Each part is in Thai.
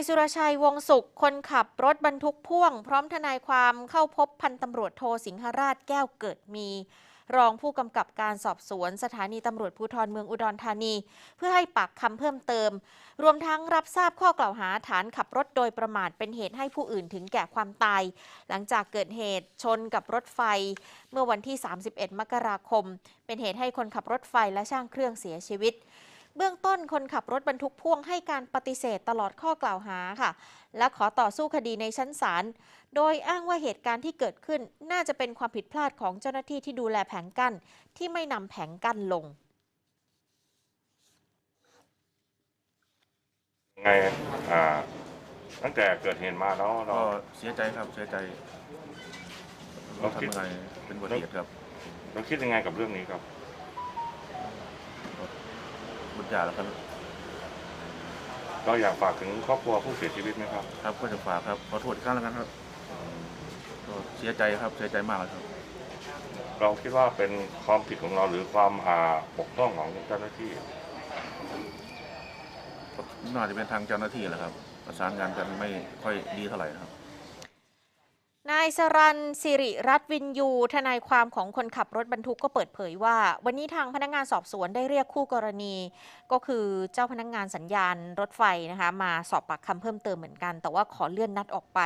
ายสุรชัยวงศ์สุข คนขับรถบรรทุกพ่วง พร้อมทนายความเข้าพบพันตำรวจโทสิงหราชแก้วเกิดมี รองผู้กำกับการสอบสวนสถานีตำรวจภูธรเมืองอุดรธานี เพื่อให้ปากคำเพิ่มเติม รวมทั้งรับทราบข้อกล่าวหาฐานขับรถโดยประมาทเป็นเหตุให้ผู้อื่นถึงแก่ความตาย หลังจากเกิดเหตุชนกับรถไฟ เมื่อวันที่ 31 มกราคม เป็นเหตุให้คนขับรถไฟและช่างเครื่องเสียชีวิต เบื้องต้นคนขับรถบรรทุกพ่วงให้การปฏิเสธตลอดข้อกล่าวหาค่ะ และขอต่อสู้คดีในชั้นศาล โดยอ้างว่าเหตุการณ์ที่เกิดขึ้นน่าจะเป็นความผิดพลาดของเจ้าหน้าที่ที่ดูแลแผงกั้นที่ไม่นำแผงกั้นลงไงอ่าตั้งแต่เกิดเหตุมาแล้วเรา ก็เสียใจครับเสียใจเราเราคิดทำยังไงเป็นอุบัติเหตุครับ เราคิดยังไงกับเรื่องนี้ครับ บุญญาแล้วครับเราอยากฝากถึงครอบครัวผู้เสียชีวิตไหมครับ ครับก็จะฝากครับขอโทษอีกครั้งแล้วกันครับก็เสียใจครับเสียใจมากเลยครับ เราคิดว่าเป็นความผิดของเราหรือความอ่าบกพร่องของเจ้าหน้าที่ก็น่าจะเป็นทางเจ้าหน้าที่แหละครับ ประสานงานกันไม่ค่อยดีเท่าไหร่นะครับ นายสรันสิริรัตน์วินยู ทนายความของคนขับรถบรรทุกก็เปิดเผยว่า วันนี้ทางพนักงานสอบสวนได้เรียกคู่กรณี ก็คือเจ้าพนักงานสัญญาณรถไฟนะคะมาสอบปากคำเพิ่มเติมเหมือนกัน แต่ว่าขอเลื่อนนัดออกไป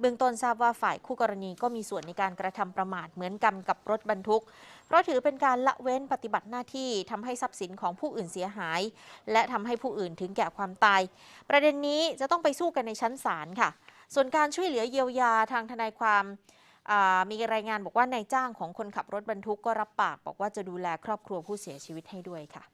เบื้องต้นทราบว่าฝ่ายคู่กรณีก็มีส่วนในการกระทำประมาทเหมือนกันกับรถบรรทุก เพราะถือเป็นการละเว้นปฏิบัติหน้าที่ทำให้ทรัพย์สินของผู้อื่นเสียหาย และทำให้ผู้อื่นถึงแก่ความตาย ประเด็นนี้จะต้องไปสู้กันในชั้นศาลค่ะ ส่วนการช่วยเหลือเยียวยาทางทนายความมีรายงานบอกว่านายจ้างของคนขับรถบรรทุกก็รับปาก บอกว่าจะดูแลครอบครัวผู้เสียชีวิตให้ด้วยค่ะ